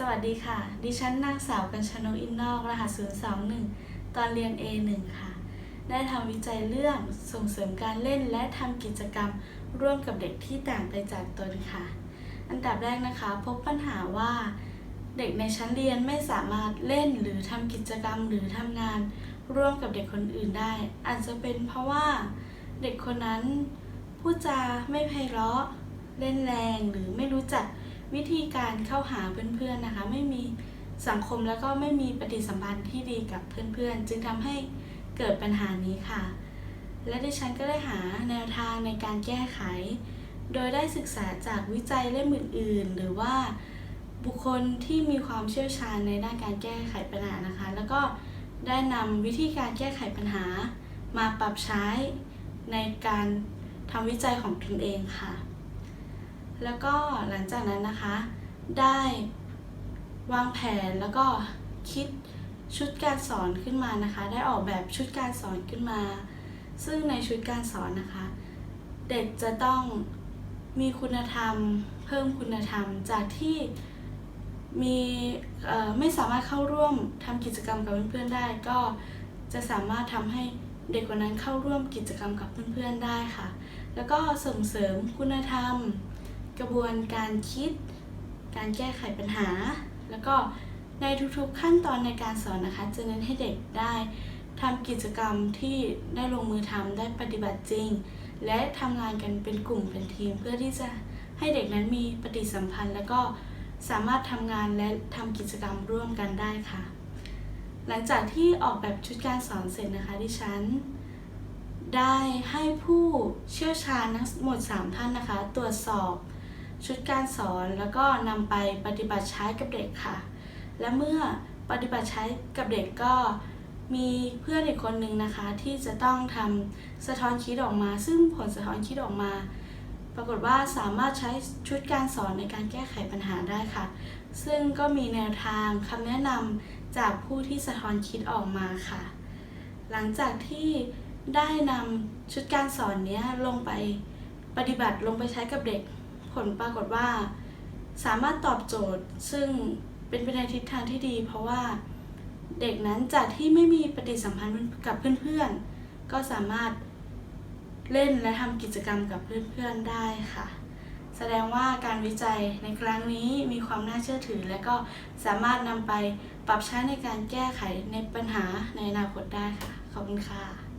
สวัสดีค่ะ ดิฉันนางสาวกัญชนกอินนอกรหัส021 ตอนเรียน A1 ค่ะ ได้ทำวิจัยเรื่องส่งเสริมการเล่นและทำกิจกรรมร่วมกับเด็กที่ต่างไปจากตนค่ะ อันดับแรกนะคะ พบปัญหาว่า เด็กในชั้นเรียนไม่สามารถเล่นหรือทำกิจกรรมหรือทำงาน ร่วมกับเด็กคนอื่นได้ อาจจะเป็นเพราะว่าเด็กคนนั้นพูดจาไม่ไพเราะเล่นแรงหรือไม่รู้จัก วิธีการเข้าหาเพื่อนๆนะคะ ไม่มีสังคมแล้วก็ไม่มีปฏิสัมพันธ์ที่ดีกับเพื่อนๆ จึงทำให้เกิดปัญหานี้ค่ะ และดิฉันก็ได้หาแนวทางในการแก้ไข โดยได้ศึกษาจากวิจัยเล่มอื่นๆ หรือว่าบุคคลที่มีความเชี่ยวชาญในด้านการแก้ไขปัญหานะคะ แล้วก็ได้นำวิธีการแก้ไขปัญหามาปรับใช้ในการทำวิจัยของตนเองค่ะ แล้วก็หลังจากนั้นนะคะ ได้วางแผนแล้วก็คิดชุดการสอนขึ้นมานะคะ ได้ออกแบบชุดการสอนขึ้นมา ซึ่งในชุดการสอนนะคะ เด็กจะต้องมีคุณธรรม เพิ่มคุณธรรมจากที่มีไม่สามารถเข้าร่วมทำกิจกรรมกับเพื่อนๆได้ ก็จะสามารถทำให้เด็กคนนั้นเข้าร่วมกิจกรรมกับเพื่อนๆได้ค่ะ แล้วก็ส่งเสริมคุณธรรม กระบวนการคิด การแก้ไขปัญหา แล้วก็ในทุกๆขั้นตอนในการสอนนะคะ จะเน้นให้เด็กได้ทำกิจกรรมที่ได้ลงมือทำได้ปฏิบัติจริง และทำงานกันเป็นกลุ่มเป็นทีม เพื่อที่จะให้เด็กนั้นมีปฏิสัมพันธ์ แล้วก็สามารถทำงานและทำกิจกรรมร่วมกันได้ค่ะ หลังจากที่ออกแบบชุดการสอนเสร็จนะคะดิฉัน ได้ให้ผู้เชี่ยวชาญทั้งหมด 3 ท่านนะคะ ตรวจสอบ ชุดการสอนแล้วก็นำไปปฏิบัติใช้กับเด็กค่ะ และเมื่อปฏิบัติใช้กับเด็กก็มีเพื่อนอีกคนนึงนะคะที่จะต้องทำสะท้อนคิดออกมา ซึ่งผลสะท้อนคิดออกมา ปรากฏว่าสามารถใช้ชุดการสอนในการแก้ไขปัญหาได้ค่ะ ซึ่งก็มีแนวทางคำแนะนำจากผู้ที่สะท้อนคิดออกมาค่ะ หลังจากที่ได้นำชุดการสอนนี้ลงไปปฏิบัติลงไปใช้กับเด็ก ผลปรากฏว่า สามารถตอบโจทย์ซึ่งเป็นไปในทิศทางที่ดี เพราะว่าเด็กนั้นจากที่ไม่มีปฏิสัมพันธ์กับเพื่อนๆ ก็สามารถเล่นและทำกิจกรรมกับเพื่อนๆได้ค่ะ แสดงว่าการวิจัยในครั้งนี้มีความน่าเชื่อถือ และก็สามารถนำไปปรับใช้ในการแก้ไขในปัญหาในอนาคตได้ค่ะ ขอบคุณค่ะ